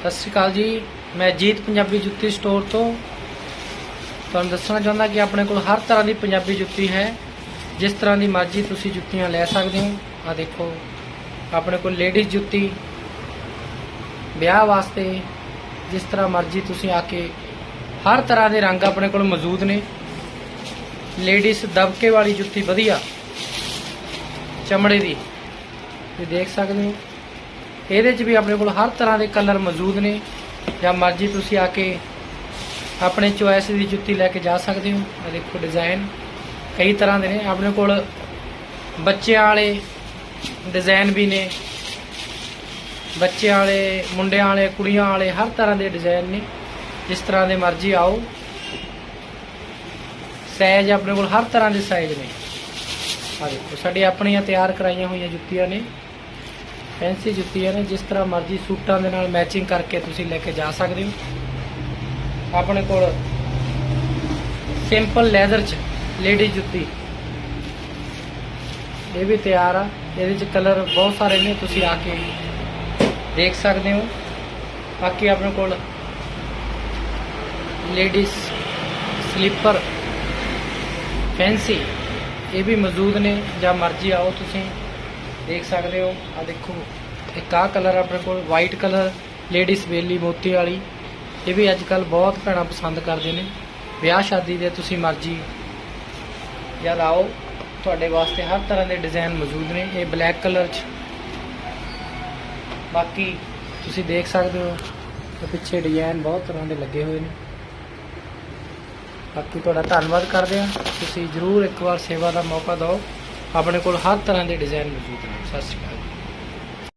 ਸਤਿ ਸ਼੍ਰੀ ਅਕਾਲ ਜੀ। ਮੈਂ ਜੀਤ ਪੰਜਾਬੀ ਜੁੱਤੀ ਸਟੋਰ ਤੋਂ। ਤੁਹਾਨੂੰ ਦੱਸਣਾ ਚਾਹੁੰਦਾ ਕਿ ਆਪਣੇ ਕੋਲ ਹਰ ਤਰ੍ਹਾਂ ਦੀ ਪੰਜਾਬੀ ਜੁੱਤੀ ਹੈ। ਜਿਸ ਤਰ੍ਹਾਂ ਦੀ ਮਰਜ਼ੀ ਤੁਸੀਂ ਜੁੱਤੀਆਂ ਲੈ ਸਕਦੇ ਹੋ। ਆ ਦੇਖੋ, ਆਪਣੇ ਕੋਲ ਲੇਡੀਜ਼ ਜੁੱਤੀ, ਵਿਆਹ ਵਾਸਤੇ ਜਿਸ ਤਰ੍ਹਾਂ ਮਰਜ਼ੀ ਤੁਸੀਂ ਆ ਕੇ ਹਰ ਤਰ੍ਹਾਂ ਦੇ ਰੰਗ ਆਪਣੇ ਕੋਲ ਮੌਜੂਦ ਨੇ। ਲੇਡੀਜ਼ ਦਬਕੇ ਵਾਲੀ ਜੁੱਤੀ ਵਧੀਆ। ਚਮੜੇ ਦੀ। ਤੁਸੀਂ ਦੇਖ ਸਕਦੇ ਹੋ। ਇਹਦੇ 'ਚ ਵੀ ਆਪਣੇ ਕੋਲ ਹਰ ਤਰ੍ਹਾਂ ਦੇ ਕਲਰ ਮੌਜੂਦ ਨੇ। ਜਾਂ ਮਰਜ਼ੀ ਤੁਸੀਂ ਆ ਕੇ ਆਪਣੇ ਚੋਇਸ ਦੀ ਜੁੱਤੀ ਲੈ ਕੇ ਜਾ ਸਕਦੇ ਹੋ। ਇਹ ਦੇਖੋ ਡਿਜ਼ਾਈਨ ਕਈ ਤਰ੍ਹਾਂ ਦੇ ਨੇ। ਆਪਣੇ ਕੋਲ ਬੱਚਿਆਂ ਵਾਲੇ ਡਿਜ਼ਾਈਨ ਵੀ ਨੇ। ਬੱਚਿਆਂ ਵਾਲੇ, ਮੁੰਡਿਆਂ ਵਾਲੇ, ਕੁੜੀਆਂ ਵਾਲੇ ਹਰ ਤਰ੍ਹਾਂ ਦੇ ਡਿਜ਼ਾਈਨ ਨੇ। ਜਿਸ ਤਰ੍ਹਾਂ ਦੇ ਮਰਜ਼ੀ ਆਓ। ਸਾਈਜ਼ ਆਪਣੇ ਕੋਲ ਹਰ ਤਰ੍ਹਾਂ ਦੇ ਸਾਈਜ਼ ਨੇ। ਆ ਦੇਖੋ ਸਾਡੀ ਆਪਣੀਆਂ ਤਿਆਰ ਕਰਾਈਆਂ ਹੋਈਆਂ ਜੁੱਤੀਆਂ ਨੇ। ਫੈਂਸੀ ਜੁੱਤੀਆਂ ਨੇ, ਜਿਸ ਤਰ੍ਹਾਂ ਮਰਜ਼ੀ ਸੂਟਾਂ ਦੇ ਨਾਲ ਮੈਚਿੰਗ ਕਰਕੇ ਤੁਸੀਂ ਲੈ ਕੇ ਜਾ ਸਕਦੇ ਹੋ। ਆਪਣੇ ਕੋਲ ਸਿੰਪਲ ਲੈਦਰ ਚ ਲੇਡੀ ਜੁੱਤੀ। ਇਹ ਵੀ ਤਿਆਰ ਆ। ਇਹਦੇ ਚ ਕਲਰ ਬਹੁਤ ਸਾਰੇ ਨੇ, ਤੁਸੀਂ ਆ ਕੇ ਦੇਖ ਸਕਦੇ ਹੋ। ਬਾਕੀ ਆਪਣੇ ਕੋਲ ਲੇਡੀਜ਼ ਸਲੀਪਰ ਫੈਂਸੀ, ਇਹ ਵੀ ਮੌਜੂਦ ਨੇ, ਜਾਂ ਮਰਜ਼ੀ ਆਓ ਤੁਸੀਂ। ਦੇਖ ਸਕਦੇ ਹੋ। ਆ ਦੇਖੋ, ਇੱਕ ਆਹ ਕਲਰ ਆਪਣੇ ਕੋਲ ਵਾਈਟ ਕਲਰ ਲੇਡੀਜ਼ ਵੇਲੀ ਮੋਤੀ ਵਾਲੀ। ਇਹ ਵੀ ਅੱਜ ਕੱਲ ਬਹੁਤ ਭੈਣਾਂ ਪਸੰਦ ਕਰਦੇ ਨੇ। ਵਿਆਹ ਸ਼ਾਦੀ ਦੇ ਤੁਸੀਂ ਮਰਜ਼ੀ ਜਦ ਆਓ, ਤੁਹਾਡੇ ਵਾਸਤੇ ਹਰ ਤਰ੍ਹਾਂ ਦੇ ਡਿਜ਼ਾਈਨ ਮੌਜੂਦ ਨੇ। ਇਹ ਬਲੈਕ ਕਲਰ 'ਚ। ਬਾਕੀ ਤੁਸੀਂ ਦੇਖ ਸਕਦੇ ਹੋ ਪਿੱਛੇ ਡਿਜ਼ਾਈਨ ਬਹੁਤ ਤਰ੍ਹਾਂ ਦੇ ਲੱਗੇ ਹੋਏ ਨੇ। ਬਾਕੀ ਤੁਹਾਡਾ ਧੰਨਵਾਦ ਕਰਦੇ ਹਾਂ। ਤੁਸੀਂ ਜਰੂਰ ਇੱਕ ਵਾਰ ਸੇਵਾ ਦਾ ਮੌਕਾ ਦਿਓ। ਆਪਣੇ ਕੋਲ ਹਰ ਤਰ੍ਹਾਂ ਦੇ ਡਿਜ਼ਾਈਨ ਮੌਜੂਦ ਨੇ। ਸਤਿ ਸ਼੍ਰੀ ਅਕਾਲ